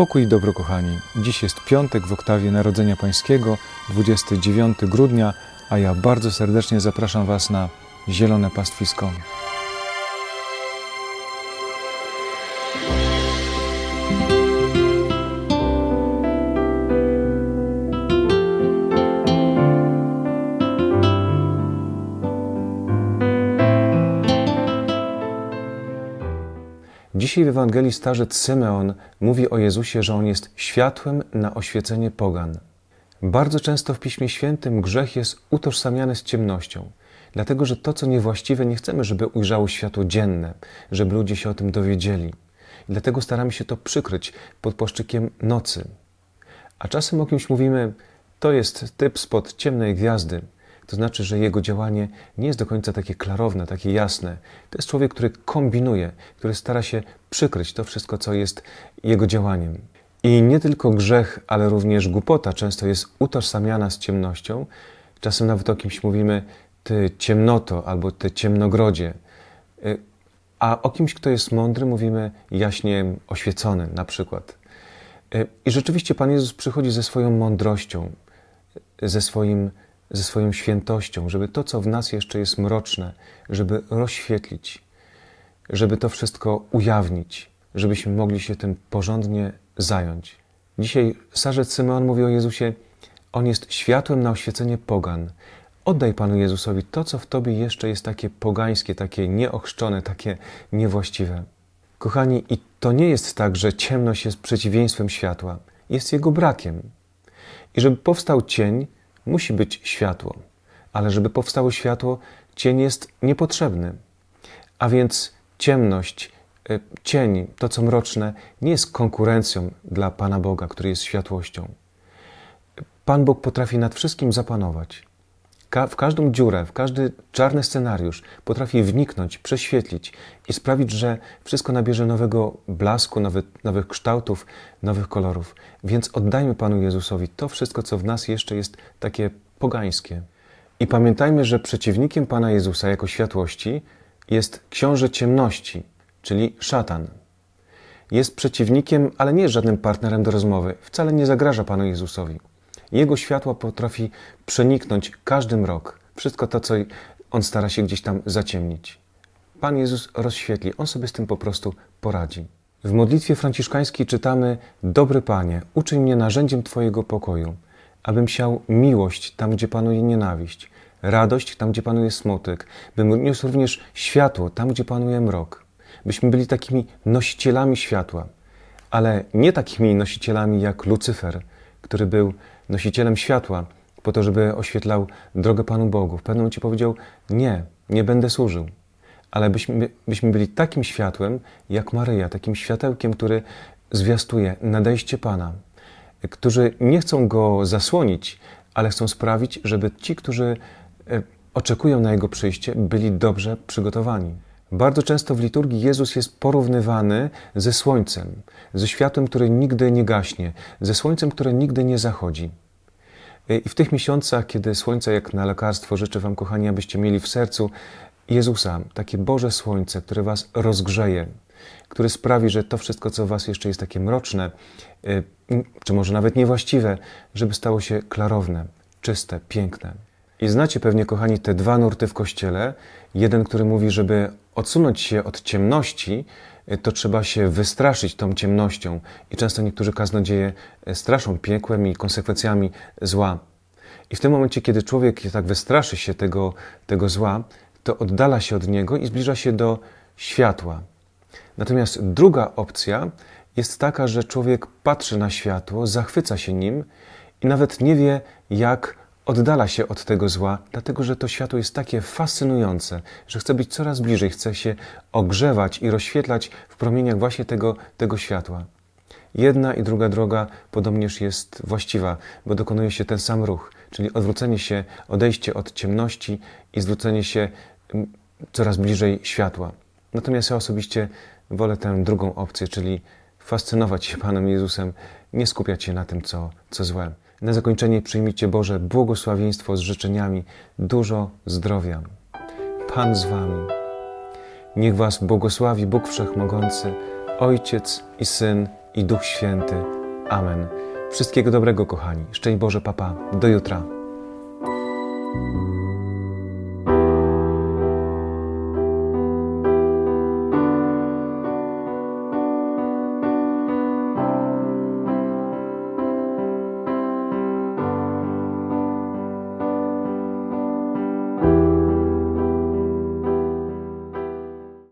Pokój i dobro, kochani. Dziś jest piątek w oktawie Narodzenia Pańskiego, 29 grudnia, a ja bardzo serdecznie zapraszam Was na Zielone Pastwisko. Dzisiaj w Ewangelii starzec Symeon mówi o Jezusie, że On jest światłem na oświecenie pogan. Bardzo często w Piśmie Świętym grzech jest utożsamiany z ciemnością, dlatego że to, co niewłaściwe, nie chcemy, żeby ujrzało światło dzienne, żeby ludzie się o tym dowiedzieli. Dlatego staramy się to przykryć pod płaszczykiem nocy. A czasem o kimś mówimy, to jest typ spod ciemnej gwiazdy. To znaczy, że jego działanie nie jest do końca takie klarowne, takie jasne. To jest człowiek, który kombinuje, który stara się przykryć to wszystko, co jest jego działaniem. I nie tylko grzech, ale również głupota często jest utożsamiana z ciemnością. Czasem nawet o kimś mówimy, ty ciemnoto albo ty ciemnogrodzie. Y, A o kimś, kto jest mądry, mówimy jaśnie oświecony na przykład. Y, I rzeczywiście Pan Jezus przychodzi ze swoją mądrością, ze, swoim, ze swoją świętością, żeby to, co w nas jeszcze jest mroczne, żeby rozświetlić, żeby to wszystko ujawnić, żebyśmy mogli się tym porządnie zająć. Dzisiaj starzec Symeon mówi o Jezusie, On jest światłem na oświecenie pogan. Oddaj Panu Jezusowi to, co w Tobie jeszcze jest takie pogańskie, takie nieochrzczone, takie niewłaściwe. Kochani, i to nie jest tak, że ciemność jest przeciwieństwem światła, jest jego brakiem. I żeby powstał cień, musi być światło. Ale żeby powstało światło, cień jest niepotrzebny. A więc ciemność, y, cień, to co mroczne, nie jest konkurencją dla Pana Boga, który jest światłością. Pan Bóg potrafi nad wszystkim zapanować. Ka- w każdą dziurę, w każdy czarny scenariusz potrafi wniknąć, prześwietlić i sprawić, że wszystko nabierze nowego blasku, nowych, nowych kształtów, nowych kolorów. Więc oddajmy Panu Jezusowi to wszystko, co w nas jeszcze jest takie pogańskie. I pamiętajmy, że przeciwnikiem Pana Jezusa jako światłości jest książę ciemności, czyli szatan. Jest przeciwnikiem, ale nie jest żadnym partnerem do rozmowy. Wcale nie zagraża Panu Jezusowi. Jego światło potrafi przeniknąć każdy mrok, wszystko to, co on stara się gdzieś tam zaciemnić. Pan Jezus rozświetli, on sobie z tym po prostu poradzi. W modlitwie franciszkańskiej czytamy: Dobry Panie, uczyń mnie narzędziem Twojego pokoju, abym siał miłość tam, gdzie panuje nienawiść, radość tam, gdzie panuje smutek, bym niósł również światło tam, gdzie panuje mrok, byśmy byli takimi nosicielami światła, ale nie takimi nosicielami jak Lucyfer, który był nosicielem światła, po to, żeby oświetlał drogę Panu Bogu. W pewnym momencie powiedział: Nie, nie będę służył. Ale byśmy, byśmy byli takim światłem jak Maryja, takim światełkiem, który zwiastuje nadejście Pana, którzy nie chcą go zasłonić, ale chcą sprawić, żeby ci, którzy e, oczekują na Jego przyjście, byli dobrze przygotowani. Bardzo często w liturgii Jezus jest porównywany ze słońcem, ze światłem, które nigdy nie gaśnie, ze słońcem, które nigdy nie zachodzi. I w tych miesiącach, kiedy słońce jak na lekarstwo, życzę Wam, kochani, abyście mieli w sercu Jezusa, takie Boże Słońce, które Was rozgrzeje, które sprawi, że to wszystko, co w Was jeszcze jest takie mroczne, y, czy może nawet niewłaściwe, żeby stało się klarowne, czyste, piękne. I znacie pewnie, kochani, te dwa nurty w kościele. Jeden, który mówi, żeby odsunąć się od ciemności, y, to trzeba się wystraszyć tą ciemnością. I często niektórzy kaznodzieje y, straszą piekłem i konsekwencjami zła. I w tym momencie, kiedy człowiek tak wystraszy się tego, tego zła, to oddala się od niego i zbliża się do światła. Natomiast druga opcja jest taka, że człowiek patrzy na światło, zachwyca się nim i nawet nie wie, jak oddala się od tego zła, dlatego że to światło jest takie fascynujące, że chce być coraz bliżej, chce się ogrzewać i rozświetlać w promieniach właśnie tego, tego światła. Jedna i druga droga podobnież jest właściwa, bo dokonuje się ten sam ruch, czyli odwrócenie się, odejście od ciemności i zwrócenie się mm, coraz bliżej światła. Natomiast ja osobiście wolę tę drugą opcję, czyli fascynować się Panem Jezusem, nie skupiać się na tym, co, co złe. Na zakończenie przyjmijcie Boże błogosławieństwo z życzeniami dużo zdrowia. Pan z Wami. Niech Was błogosławi Bóg Wszechmogący, Ojciec i Syn i Duch Święty. Amen. Wszystkiego dobrego, kochani. Szczęść Boże, papa. Do jutra.